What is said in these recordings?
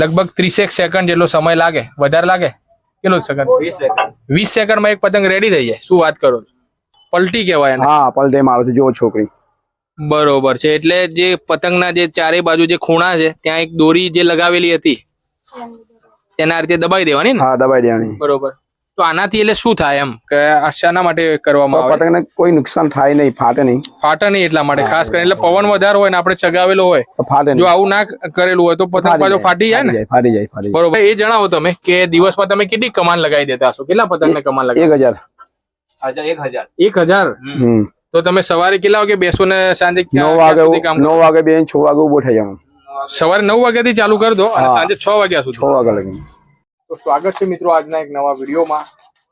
લગભગ ત્રીસેક સેકન્ડ જેટલો સમય લાગે. વધારે લાગે? કેટલો સેકન્ડ વીસ સેકન્ડ વીસ સેકન્ડમાં એક પતંગ રેડી થઈ જાય. શું વાત કરો છો? પલટી કહેવાય એને. હા પલટી મારો છે જો છોકરી. બરોબર છે. એટલે જે પતંગના જે ચારે બાજુ જે ખૂણા છે ત્યાં એક દોરી જે લગાવેલી હતી તેના રીતે દબાઈ દેવાની ને? હા દબાઈ દેવાની. બરોબર. તો આનાથી એટલે શું થાય એમ? કે શાના માટે કરવામાં આવે? પતંગને કોઈ નુકસાન થાય નહીં ફાટે નહીં. ફાટે નહીં એટલા માટે ખાસ કરીને એટલે પવન વધારે હોય ને આપણે ચગાવેલો હોય ફાટે જો આવું ના કરેલું હોય તો પતંગ પાછો ફાટી જાય ને? ફાટી જાય ફાટી બરોબર. એ જણાવો તમે કે દિવસમાં તમે કેટલી કમાન લગાવી દેતા હશો? કેટલા પતંગને કમાન લગાવી? એક હજાર. એક હજાર. એક હજાર? તો તમે સવારે કેટલા વાગે બેસો ને સાંજે નવ વાગે કામ નવ વાગે બે છ વાગે ઊભો થઈ જાવ સવારે નવ વાગ્યાથી ચાલુ કરી દો અને સાંજે છ વાગ્યા છ સુધી વાગે લગી તો સ્વાગત છે મિત્રો આજના એક નવા વિડીયોમાં.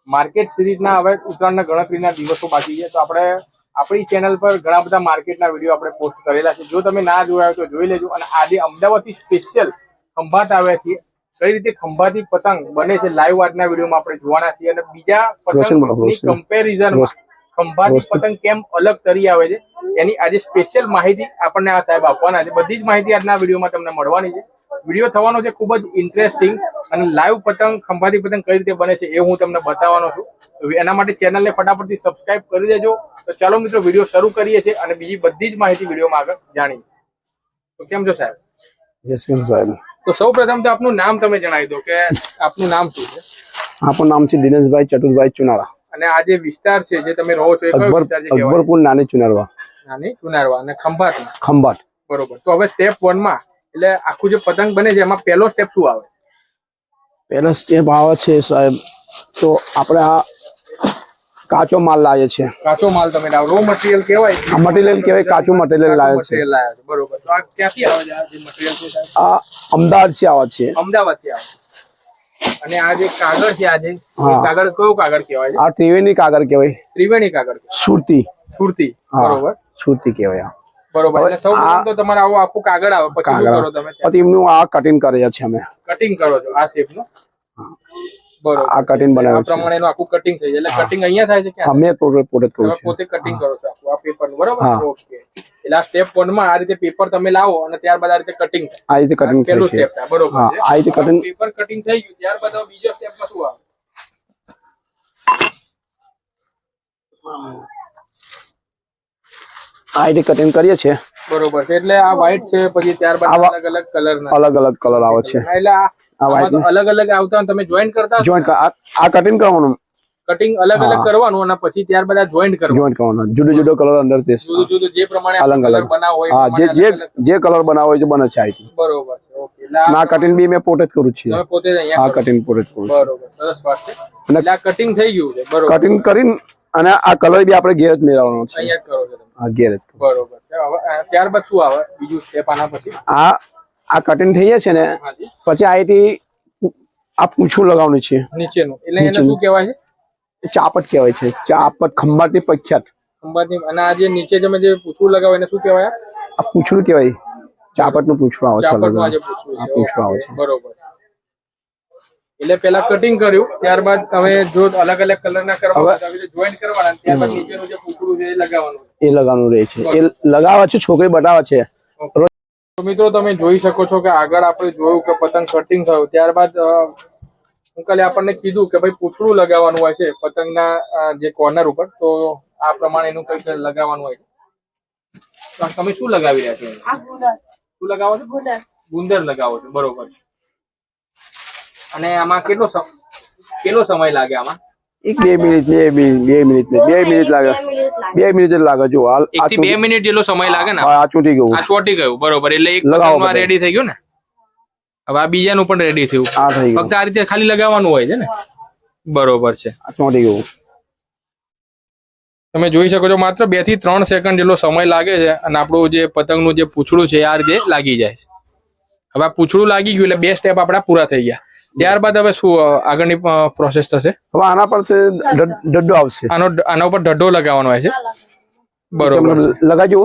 માર્કેટ સિરીઝના હવે ઉત્તરાયણના ગણતરીના દિવસો બાકી છે. તો આપણે આપણી ચેનલ પર ઘણા બધા માર્કેટના વીડિયો આપણે પોસ્ટ કરેલા છે. જો તમે ના જોયા હોય તો જોઈ લેજો. અને આજે અમદાવાદથી સ્પેશિયલ ખંભાત આવ્યા છીએ. કઈ રીતે ખંભાતી પતંગ બને છે લાઈવ આજના વિડીયોમાં આપણે જોવાના છીએ. અને બીજા પતંગની કમ્પેરિઝનમાં ખંભાતી પતંગ કેમ અલગ તરી આવે છે એની આજે સ્પેશિયલ માહિતી આપણને આ સાહેબ આપવાના છે. બધી જ માહિતી આજના વિડીયોમાં તમને મળવાની છે. વીડિયો થવાનો છે ખૂબ જ ઇન્ટરેસ્ટિંગ અને લાઈવ પતંગ ખંભાતી પતંગ કઈ રીતે બને છે એ હું તમને બતાવવાનો છું. એના માટે ચેનલને ફટાફટથી સબસ્ક્રાઇબ કરી દેજો. તો ચાલો મિત્રો વીડિયો શરૂ કરીએ છીએ અને બીજી બધી જ માહિતી વિડીયોમાં આગળ જાણીએ. તો કેમ છો સાહેબ? યશવંત સાહેબ. તો સૌ પ્રથમ તો આપનું નામ તમે જણાવી દો કે આપનું નામ શું છે? આપણું નામ છે દિનેશભાઈ ચતુરભાઈ ચુનારા. અને આ જે વિસ્તાર છે જે તમે રહો છો એ કયો વિસ્તાર છે અકબરપુર નાની ચુનારવા. નાની ચુનારવા અને ખંભાત ખંભાત. બરોબર. તો હવે સ્ટેપ 1 માં એટલે આખું જે પતંગ બને છે એમાં પહેલો સ્ટેપ શું આવે? પહેલો સ્ટેપ આવે છે સાહેબ તો આપણે આ કાચો માલ લાવે છે કાચો માલ તમે લાવો. રો મટીરિયલ કહેવાય આ મટીરિયલ કહેવાય કાચું મટીરિયલ લાવે છે. બરોબર. તો આ ક્યાંથી આવે છે? આ મટીરિયલ છે આ અમદાવાદથી આવે છે. અમદાવાદથી આવે અને આ જે કાગળ છે આ જે કાગળ કયો કાગળ કહેવાય આ ત્રિવેણી કાગળ કહેવાય. ત્રિવેણી કાગળ સુરતી. સુરતી. બરોબર. સુરતી કહેવાય આ બરોબર હવે એટલે સૌ પ્રથમ આ- તો તમારે આવું આખું કાગળ આવે પછી શું કરો તમે કાગળ પછી એમનું આ કટિંગ કરીએ છીએ અમે. કટિંગ કરો છો આ શેપનું? બરોબર. આ cutting આ બનાવ્યું છે. પ્રમાણે આખું કટિંગ થઈ જાય. એટલે કટિંગ અહીંયા થાય છે ક્યાં અમે પોતે પોતે જ કરું તમે છું પોતે કટિંગ કરો છો આખું આ પેપર બરોબર? હા. ઓકે. એટલે આ સ્ટેપ વનમાં આ રીતે પેપર તમે લાવો અને ત્યારબાદ આ રીતે કટિંગ આ રીતે કટિંગ પેલું થાય છે. સ્ટેપ થાય બરોબર હા છે? આ રીતે કટિંગ પેપર કટિંગ થઈ ગયું. ત્યારબાદ હવે બીજો સ્ટેપમાં શું આવે? આ રીતે કટિંગ કરીએ છીએ. બરોબર છે એટલે આ વ્હાઈટ છે પછી ત્યારબાદ અલગ અલગ કલર અલગ અલગ કલર આવે છે. એટલે આ white અલગ અલગ આવતા તમે જોઈન્ટ કરતા જોઈન્ટ આ કટિંગ કરવાનું. કટિંગ અલગ અલગ કરવાનું અને પછી ત્યારબાદ આ જોઈન્ટ કરવાનું. જોઈન્ટ કરવાનું. જુદો જુદો કલર અંદર તે જુદો જુદો જે પ્રમાણે અલગ અલગ. બનાવો હોય હા જે જે જે કલર બનાવો હોય બને છે આ બરોબર છે ઓકે. આ ના કટિંગ બી મેં પોતે જ કરું છું તમે પોતે જ અહીંયા આ કટિંગ પોતે જ કરું બરોબર સરસ વાત છે. એટલે કટિંગ થઈ ગયું છે બરોબર. કટિંગ કરીને અને આ કલર બી આપણે ઘેર જ મેળવવાનો છે. અહીંયા કરો છો તમે? આ ઘેર જ. બરોબર છે. હવે ત્યારબાદ શું આવે? બીજું સ્ટેપ આના પછી? આ આ કટિંગ થઈ જશે ને પછી આ આ પૂછું લગાવવાનું છે. નીચેનું. એટલે એને શું કહેવાય છે? ચાપટ કહેવાય છે. ચાપટ ખંભાતી પ્રખ્યાત ખંભાતી અને આ જે નીચે તમે જે પૂછું લગાવો એને શું કહેવાય? આ પૂંછડું કહેવાય ચાપટનું પૂંછડું આવે છે અલગ ચાપડનું આ જે અલગ. પૂછડું આ છે. પૂંછડું આવે છે. બરોબર. એટલે પેલા કટિંગ કર્યું ત્યારબાદ તમે જો અલગ અલગ કલર ના કરવા જોઈન્ટ કરવાના ત્યારબાદ નીચેનું જે છે એ લગાવવાનું. એ લગાવવાનું રહે છે. એ લગાવે છે છોકરી બતાવે છે. તો મિત્રો તમે જોઈ શકો છો કે આગળ આપણે જોયું કે પતંગ કટિંગ થયું. ત્યારબાદ અંકલે આપણને કીધું કે ભાઈ પૂછડું લગાવવાનું હોય છે પતંગના જે કોર્નર ઉપર. તો આ પ્રમાણે એનું કંઈક લગાવવાનું હોય છે. તો તમે શું લગાવી રહ્યા છો? એને? આ ગુંદર. શું લગાવો છો? ગુંદર. ગુંદર લગાવો છો. બરોબર અને આમાં કેટલો કેટલો સમય લાગે આમાં? એક બે મિનિટ બે મિનિટ બે મિનિટ બે મિનિટ લાગે. બે મિનિટ લાગે. જ લાગે જો હાલ એક થી બે મિનિટ જેટલો સમય લાગે ને? હા, આ ચોટી ગયું. આ ચોટી ગયું બરોબર એટલે એક બધે. રેડી થઈ ગયું ને? હવે આ બીજાનું પણ રેડી થયું. આ થઈ ફક્ત આ રીતે ખાલી લગાવવાનું હોય છે ને? બરોબર છે. આ ચોટી ગયું. તમે જોઈ શકો છો માત્ર બેથી ત્રણ સેકન્ડ જેટલો સમય લાગે છે અને આપણું જે પતંગનું જે પૂછડું છે એ આ રીતે લાગી જાય છે. હવે આ પૂછડું લાગી ગયું એટલે બે સ્ટેપ આપણા પૂરા થઈ ગયા. ત્યારબાદ હવે શું આગળની પ્રોસેસ થશે? હવે આના પર છે ડડ્ડો આવશે. આનો આના ઉપર ઢડ્ડો લગાવવાનો હોય છે? બરોબર. લગાજો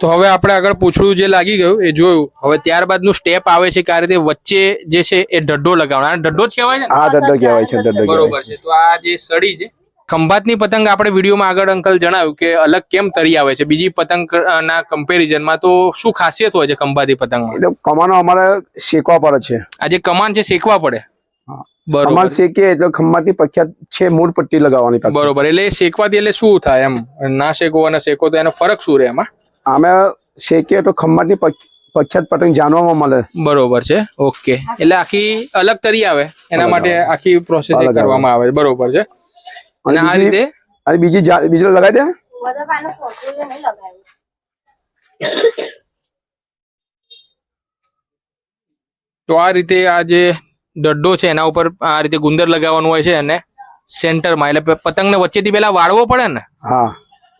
તો હવે આપણે આગળ પૂછડું જે લાગી ગયું એ જોયું. હવે ત્યારબાદનું સ્ટેપ આવે છે કે આ રીતે વચ્ચે જે છે એ ડડ્ડો લગાવવાનો. આ ઢડ્ડો જ કહેવાય છે હા આ ડડ્ડો કહેવાય છે. ડડ્ડો બરોબર છે. તો આ જે સડી છે ખંભાતની પતંગ આપણે વિડીયોમાં આગળ અંકલ જણાવ્યું કે અલગ કેમ તરી આવે છે? બીજી પતંગ ના કમ્પેરિઝનમાં તો શું ખાસિયત હોય છે ખંભાતી પતંગમાં? એટલે કમાનો અમારે શેકવા પડે છે. આ જે કમાન છે શેકવા પડે. બરોબર. શેકીએ એટલે ખંભાતી પ્રખ્યાત છે મૂળ પટ્ટી લગાવવાની બરોબર. એટલે શેકવાથી એટલે શું થાય એમ? ના શેકો અને શેકો તો એનો ફરક શું રહે એમાં? અમે શેકીએ તો ખંભાતી પ્રખ્યાત પતંગ જાણવામાં મળે. બરોબર છે. ઓકે. એટલે આખી અલગ તરી આવે? એના માટે આખી પ્રોસેસ કરવામાં આવે છે. બરોબર છે. અને આ રીતે અને બીજી બીજો લગાવી દે? તો આ રીતે આ જે દડ્ડો છે એના ઉપર આ રીતે ગુંદર લગાવવાનું હોય છે અને સેન્ટરમાં એટલે પતંગને વચ્ચેથી પેલા વાળવો પડે ને? હા.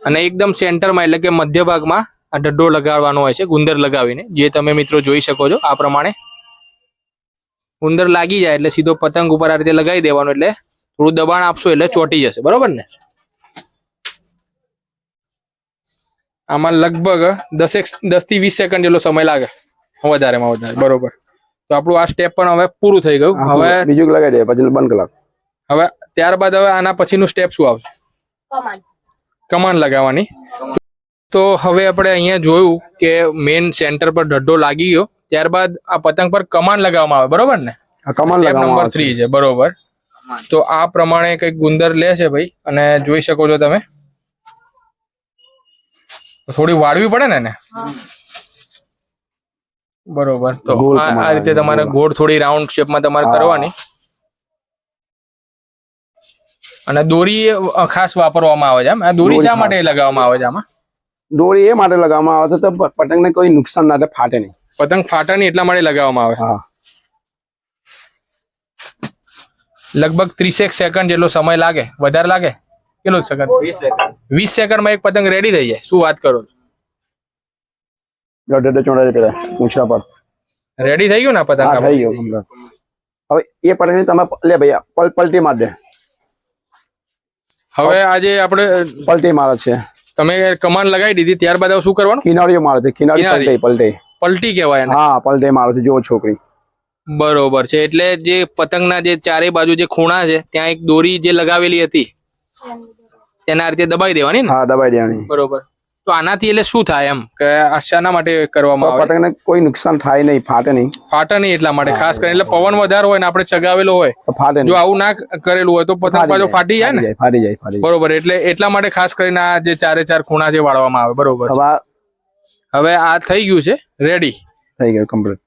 અને એકદમ સેન્ટરમાં એટલે કે મધ્ય ભાગમાં આ દડ્ડો લગાડવાનો હોય છે ગુંદર લગાવીને. જે તમે મિત્રો જોઈ શકો છો આ પ્રમાણે ગુંદર લાગી જાય એટલે સીધો પતંગ ઉપર આ રીતે લગાવી દેવાનો એટલે થોડું દબાણ આપશો એટલે ચોટી જશે બરોબર ને? આમાં લગભગ દસેક દસથી વીસ સેકન્ડ જેટલો સમય લાગે વધારેમાં વધારે બરોબર. તો આપણું આ સ્ટેપ પણ હવે પૂરું થઈ ગયું. હવે બીજું લગાવી દે પછી બંધ કલાક. હવે ત્યારબાદ હવે આના પછીનું સ્ટેપ શું આવશે? કમાન. કમાન લગાવવાની. તો હવે આપણે અહીંયા જોયું કે મેઇન સેન્ટર પર ઢડ્ડો લાગી ગયો. ત્યારબાદ આ પતંગ પર કમાન લગાવવામાં આવે બરોબર ને? કમાન નંબર થ્રી છે બરોબર. તો આ પ્રમાણે કંઈક ગુંદર લે છે ભાઈ અને જોઈ શકો છો તમે. થોડી વાળવી પડે ને એને? બરોબર. તો આ રીતે તમારે ગોળ. થોડી રાઉન્ડ શેપમાં તમારે કરવાની. અને દોરી ખાસ વાપરવામાં આવે છે આમ આ દોરી શા માટે લગાવવામાં આવે છે આમાં? દોરી એ માટે લગાવવામાં આવે છે તો પતંગને કોઈ નુકસાન ના થાય ફાટે નહીં. પતંગ ફાટે નહીં એટલા માટે લગાવવામાં આવે? હા. લગભગ ત્રીસેક સેકન્ડ જેટલો સમય લાગે. વધારે લાગે? કેટલો સેકન્ડ વીસ સેકન્ડમાં એક પતંગ રેડી થઈ જાય. શું વાત કરો રેડી થઈ ગયું ને પતંગ થઈ? ગયો હવે એ પતંગ તમે લે ભાઈ પલ પલટી માર દે. હવે આજે આપણે પલટી મારે છે. તમે કમાન લગાવી દીધી ત્યારબાદ શું કરવાનું? કિનારીઓ મારે છે કિનારી પલટી પલટી કહેવાય હા પલટી મારે છે જો છોકરી. બરોબર છે. એટલે જે પતંગના જે ચારે બાજુ જે ખૂણા છે ત્યાં એક દોરી જે લગાવેલી હતી તેના રીતે દબાઈ દેવાની ને? હા દબાઈ દેવાની. બરોબર. તો આનાથી એટલે શું થાય એમ? કે આશાના શાના માટે કરવામાં આવે? પતંગને કોઈ નુકસાન થાય નહીં ફાટે નહીં. ફાટે નહીં એટલા માટે. ખાસ કરીને એટલે પવન વધારે હોય ને આપણે ચગાવેલો હોય ફાટે જો આવું ના કરેલું હોય તો પતંગ પાછો ફાટી જાય ને? ફાટી જાય બરોબર. એટલે એટલા માટે ખાસ કરીને આ જે ચારે ચાર ખૂણા છે વાળવામાં આવે. બરોબર હવે આ થઈ ગયું છે. રેડી થઈ ગયું કમ્પ્લીટ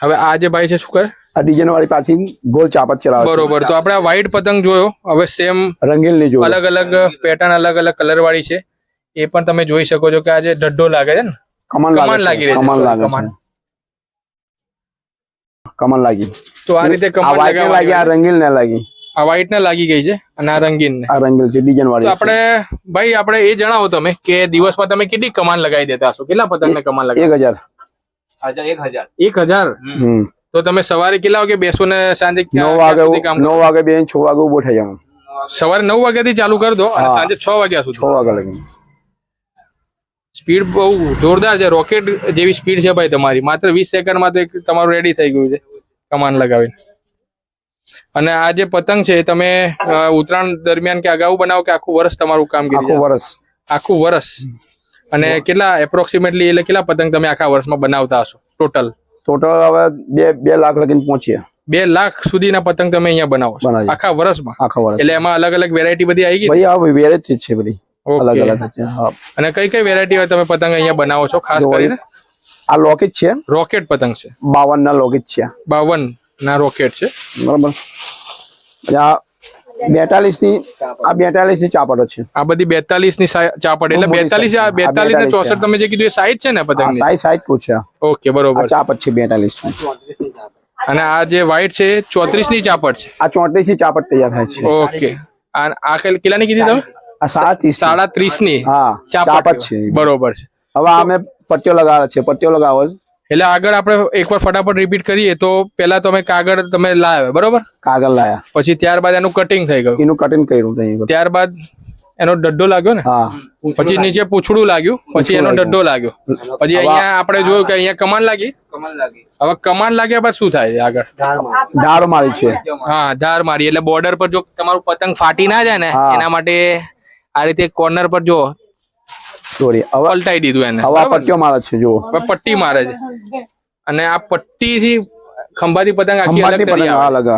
હવે આ જે ભાઈ છે શું કરે? આ ડિઝાઇન વાળી પાછી ગોલ ચાપત ચલાવે બરોબર તો આપણે આ વ્હાઈટ પતંગ જોયો હવે સેમ રંગીનની જોયો. અલગ અલગ પેટર્ન અલગ અલગ કલર વાળી છે. એ પણ તમે જોઈ શકો છો કે આ જે ડડ્ડો લાગે છે ને કમાન કમાન લાગી રહી કમાન લાગે કમાન. કમાન લાગી. તો આ રીતે કમાન ને લાગી આ રંગીન ને લાગી. આ વ્હાઈટ ને લાગી ગઈ છે અને આ રંગીન ને આ રંગીન છે ડિઝાઇન તો વાળી આપણે ભાઈ આપણે એ જણાવો તમે કે દિવસમાં તમે કેટલી કમાન લગાવી દેતા હશો? કેટલા પતંગને કમાન લગાવી એક હજાર. એક હજાર. તો તમે સવારે કેટલા વાગે બેસો ને સાંજે નવ વાગે ક્યાં સુધી કામ કરો? નવ વાગે બે છ વાગે ઊભો થઈ જાવ સવારે નવ વાગ્યાથી ચાલુ કરી દો અને સાંજે છ વાગ્યા છ સુધી વાગે લગી સ્પીડ બહુ જોરદાર છે. રોકેટ જેવી સ્પીડ છે ભાઈ તમારી. માત્ર વીસ સેકન્ડમાં તો તમારું રેડી થઈ ગયું છે કમાન લગાવીને. અને આ જે પતંગ છે તમે ઉત્તરાયણ દરમિયાન કે અગાઉ બનાવો કે આખું વર્ષ તમારું કામગીરી આખું છે? વર્ષ આખું વર્ષ અને કેટલા એપ્રોક્સિમેટલી એટલે કેટલા પતંગ તમે આખા વર્ષમાં બનાવતા હશો? ટોટલ ટોટલ હવે બે બે લાખ લગીને પહોંચીએ. બે લાખ સુધીના પતંગ તમે અહીંયા બનાવો આખા વર્ષમાં? આખા વર્ષ એટલે એમાં અલગ અલગ વેરાયટી બધી આવી ગઈ? ભાઈ આ વેરાયટી છે બધી. અલગ અલગ છે હા. અને કઈ કઈ વેરાયટી હોય તમે પતંગ અહીંયા બનાવો છો ખાસ કરીને? આ લોકેટ છે. રોકેટ પતંગ છે. બાવન ના લોકેટ છે બાવન ના રોકેટ છે. બરાબર. આ બેતાલીસની આ બેતાલીસની ચાપડો છે. આ બધી બેતાલીસની ચાપડ એટલે બેતાલીસ આ બેતાલીસ ને ચોસઠ તમે જે કીધું એ સાઈઝ છે ને પતંગ સાઈઝ સાઈઝ પૂછે ઓકે બરોબર ચાપડ છે. બેતાલીસ અને આ જે વ્હાઈટ છે ચોત્રીસની ચાપડ છે? આ ચોત્રીસની ચાપટ તૈયાર થાય છે. ઓકે. આ આ ની કીધી તમે? સાડા ત્રીસની હા ચાપડ છે. બરોબર છે. હવે અમે પટ્ટીઓ લગાવે છે. પટ્ટીઓ લગાવો. છે. એટલે આગળ આપણે એકવાર ફટાફટ રિપીટ કરીએ તો પેલા તમે કાગળ તમે લાવ્યા બરોબર? કાગળ લાયા. પછી ત્યારબાદ એનું કટિંગ થઈ ગયું. એનું કટિંગ કર્યું ત્યારબાદ એનો ડડ્ડો લાગ્યો ને? પછી નીચે પૂછડું લાગ્યું પછી એનો ડડ્ડો લાગ્યો. પછી અહીંયા આપણે જોયું કે અહીંયા કમાન લાગી? હવે કમાન લાગ્યા બાદ શું થાય આગળ? ધાર મારી. છે. હા ધાર મારી. એટલે બોર્ડર પર જો તમારું પતંગ ફાટી ના જાય ને એના માટે આ રીતે કોર્નર પર જો સોરી હવે પલટાઈ દીધું એને. હવા પટ્ટીઓ મારે છે જુઓ. પટ્ટી મારે છે. અને આ પટ્ટીથી ખંભાતી પતંગ આખી અલગ કરી અલગ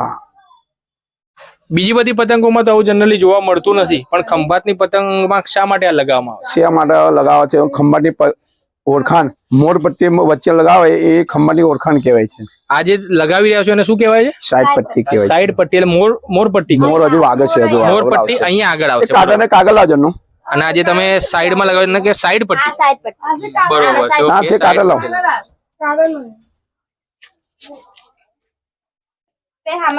બીજી બધી પતંગોમાં તો આવું જનરલી જોવા મળતું નથી પણ ખંભાતની પતંગમાં શા માટે આ લગાવવામાં આવે? શા માટે લગાવે છે? ખંભાતની ઓળખાણ મોર પટ્ટી વચ્ચે લગાવે એ ખંભાતની ઓળખાણ કહેવાય છે. આજે લગાવી રહ્યા છો એને શું કહેવાય છે? સાઈડ પટ્ટી કહેવાય સાઈડ પટ્ટી એટલે મોર મોર પટ્ટી. મોર હજુ વાગે છે હજુ મોર પટ્ટી અહીંયા આગળ આવશે. કાગળ કાગળ લાવજો અને આજે તમે સાઈડમાં લગાવ્યું ને કે સાઈડ આ પટ્ટી બરોબર છે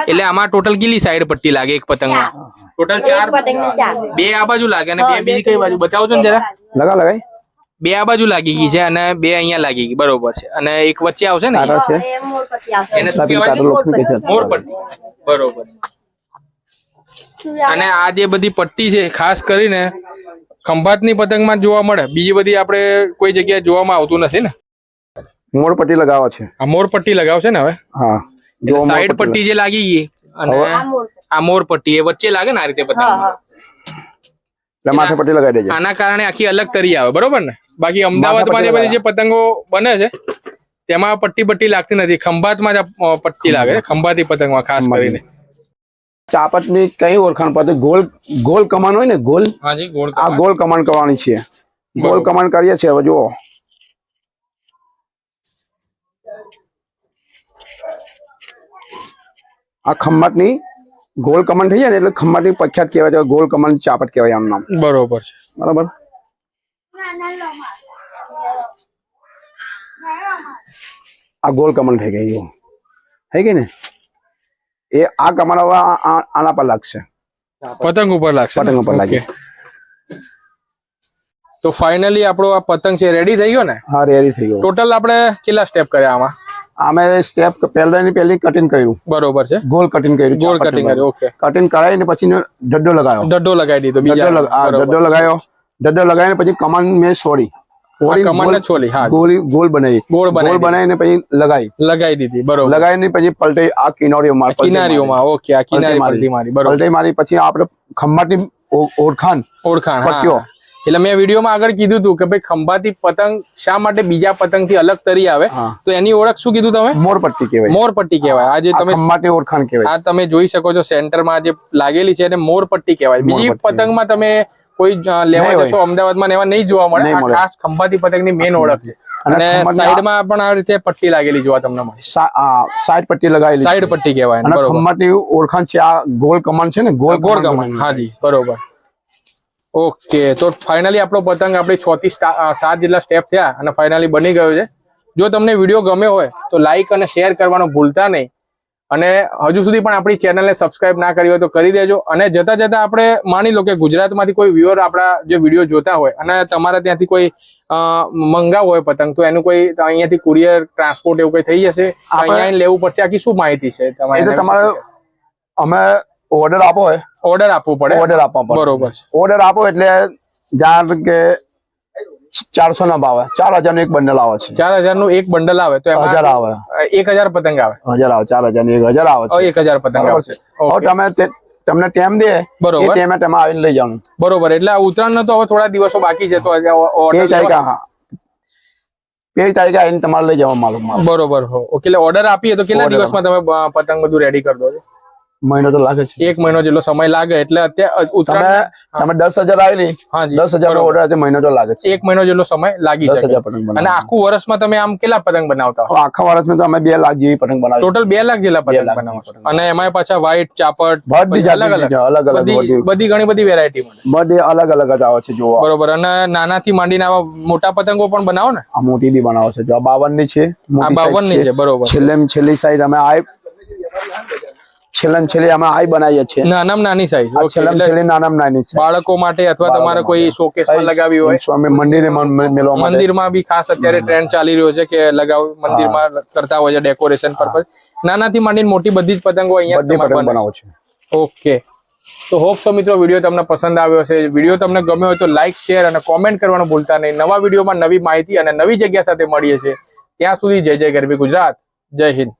એટલે આમાં ટોટલ કેટલી સાઈડ પટ્ટી લાગે એક પતંગમાં ટોટલ ચાર? બે આ બાજુ લાગે અને બે બીજી કઈ બાજુ? બતાવો છો ને જરા. લગા લગાય બે આ બાજુ લાગી ગઈ છે અને બે અહીંયા લાગી ગઈ બરોબર છે. અને એક વચ્ચે આવશે ને કાગળ છે. એ મોર પટ્ટી આવશે. એને શું કહેવાય કાગળ છે? લખું કે છે. મોર પટ્ટી. બરોબર છે. અને આ જે બધી પટ્ટી છે ખાસ કરીને ખંભાતની પતંગમાં જોવા મળે. બીજી બધી આપણે કોઈ જગ્યાએ જોવામાં આવતું નથી ને? મોર પટ્ટી લગાવે છે. આ મોર પટ્ટી લગાવશે ને હવે? હા. સાઈડ પટ્ટી જે લાગી ગઈ અને આ મોર પટ્ટી. આ મોર પટ્ટી એ વચ્ચે લાગે ને આ રીતે પતંગ? માથે પટ્ટી લગાવી દેજે. આના કારણે આખી અલગ તરી આવે બરોબર ને? બાકી અમદાવાદમાં જે બધી જે પતંગો બને છે તેમાં પટ્ટી પટ્ટી લાગતી નથી. ખંભાતમાં જ પટ્ટી લાગે છે ખંભાતી પતંગમાં ખાસ કરીને. ચાપટની કઈ ઓળખાણ પડે ગોલ ગોલ કમાન હોય ને ગોલ? આ ગોલ કમાન કરવાની છે ગોલ કમાન કરીએ છીએ હવે જુઓ. આ ખંભાતની ગોલ કમાન થઈ જાય ને એટલે ખંભાતની પ્રખ્યાત કહેવાય છે ગોલ કમાન ચાપટ કહેવાય આમ નામ. બરોબર છે. બરાબર? આ ગોલ કમન થઈ ગઈ થઈ ગઈ ને? એ આ આ- આના પર લાગશે. પતંગ ઉપર લાગશે પતંગ ઉપર લાગે. તો ફાઇનલી આપણો આ પતંગ છે રેડી થઈ ગયો ને? હા રેડી થઈ ગયો. ટોટલ આપણે કેટલા સ્ટેપ કર્યા આમાં? અમે સ્ટેપ પહેલાની પહેલી કટિંગ કર્યું. બરોબર છે. ગોલ કટિંગ કર્યું. ગોળ કટિંગ કર્યું ઓકે કટિંગ કરાવીને પછી ડડ્ડો લગાવ્યો ડડ્ડો લગાવી દીધો બીજો ડડ્ડો લગાવ્યો ડડ્ડો લગાવીને પછી કમાન મેં છોડી. કમાનને છોલી હા. ગોળ ગોળ બનાવી. ગોળ બનાવી બનાવીને પછી લગાવી. લગાવી દીધી બરોબર. લગાવીને પછી પલટી આ કિનારીઓ માર કિનારીઓમાં ઓકે આ કિનારી પલટી મારી બરોબર. પલટી મારી પછી આપણે ખંભાતની ઓળખાણ ઓળખાણ. પટ્ટીઓ. એટલે મેં વિડીયોમાં આગળ કીધું હતું કે ભાઈ ખંભાતી પતંગ શા માટે બીજા પતંગથી અલગ તરી આવે? તો એની ઓળખ શું કીધું તમે? મોરપટ્ટી કહેવાય. મોરપટ્ટી કહેવાય. આજે તમે માટે ઓળખાણ કહેવાય. આ તમે જોઈ શકો છો સેન્ટરમાં જે લાગેલી છે એને મોરપટ્ટી કહેવાય. બીજી. પતંગમાં તમે કોઈ લેવા. જશો અમદાવાદમાં એવા નહીં જોવા મળે. આ ખાસ ખંભાતી પતંગની મેન ઓળખ છે. અને સાઈડમાં પણ આ રીતે પટ્ટી લાગેલી જોવા તમને મળે સાઈડ પટ્ટી લગાવેલી. સાઈડ પટ્ટી કહેવાય અને ખંભાતની ઓળખાણ છે આ ગોળ કમાન છે ને? ગોળ ગોળ કમાન હાજી બરોબર. ઓકે તો ફાઇનલી આપણો પતંગ આપણે છ થી સાત જેટલા સ્ટેપ થયા અને ફાઇનલી બની ગયો છે. જો તમને વીડિયો ગમ્યો હોય તો લાઈક અને શેર કરવાનું ભૂલતા નહીં. અને હજુ સુધી પણ આપણી ચેનલને સબસ્ક્રાઇબ ના કરી હોય તો કરી દેજો. અને જતા જતા આપણે માની લો કે ગુજરાતમાંથી કોઈ વ્યુઅર આપણા જે વીડિયો જોતા હોય અને તમારા ત્યાંથી કોઈ અ, મંગાવવું હોય પતંગ તો એનું કોઈ અહીંયાથી કુરિયર ટ્રાન્સપોર્ટ એવું કઈ થઈ જશે? અહીંયા લેવું પડશે? આખી શું માહિતી છે તમારે અમે ઓર્ડર આપો હોય. ઓર્ડર આપવો પડે? ઓર્ડર આપવા પડે. બરોબર ઓર્ડર આપો એટલે જાણ કે ચારસો ના ભાવે ચાર હજારનું એક બંડલ આવે છે. ચાર હજારનું એક બંડલ આવે તો હજાર આવે. એક હજાર પતંગ આવે. હજાર આવે ચાર હજાર એક હજાર આવે છે. એક હજાર પતંગ આવે છે. તમે તમને ટેમ દે બરોબર. ટેમે તમે આવીને લઈ જવાનું. બરોબર એટલે ઉત્તરાયણ તો હવે થોડા દિવસો બાકી છે તો order તારીખે હા. બે તારીખે આવીને તમારે લઈ જવા માલુમ માલ. બરોબર ઓકે એટલે ઓર્ડર આપીએ તો કેટલા દિવસમાં તમે પતંગ બધું રેડી કરી દો છો? મહિનો તો લાગે છે. એક મહિનો જેટલો સમય લાગે એટલે અત્યારે તમે દસ હજાર આવેલી હા દસ હજાર નો ઓર્ડર મહિનો તો લાગે છે. એક મહિનો જેટલો સમય લાગી શકે. અને આખું વર્ષમાં તમે આમ કેટલા પતંગ બનાવતા આખા વર્ષમાં તો અમે બે લાખ જેવી પતંગ બનાવી ટોટલ બે લાખ જેટલા પતંગ બનાવો અને એમાં પાછા વ્હાઈટ ચાપટ બધી અલગ અલગ અલગ અલગ બધી ઘણી બધી વેરાયટી મળે. બધે અલગ અલગ જ આવે છે જોવા. બરોબર. અને નાનાથી માંડીને આવા મોટા પતંગો પણ બનાવો ને? આ મોટી બી બનાવો છે જો આ બાવનની છે આ બાવનની છે બરોબર. છેલ્લે છેલ્લી સાઈડ અમે આઈ છેલ્લે છેલ્લી અમે આઈ બનાવીએ છીએ. નાનામ નાની સાઈઝ છેલ્લા છેલ્લી નાનામ નાની બાળકો માટે અથવા તમારે કોઈ શોકેસમાં લગાવી હોય. અમે મંદિરે મ- મ- મેળવા મંદિરમાં બી ખાસ અત્યારે ટ્રેન્ડ ચાલી રહ્યો છે કે લગાવ મંદિરમાં કરતા હોય છે ડેકોરેશન પર્પઝ નાનાથી માંડીને મોટી બધી જ પતંગો અહીંયા બનાવો છે. છે ઓકે તો હોપ સો મિત્રો વીડિયો તમને પસંદ આવ્યો હશે. વીડિયો તમને ગમ્યો હોય તો લાઇક શેર અને કોમેન્ટ કરવાનું ભૂલતા નહીં. નવા વિડીયોમાં નવી માહિતી અને નવી જગ્યા સાથે મળીએ છીએ. ત્યાં સુધી જય જય ગરબી ગુજરાત. જય હિન્દ.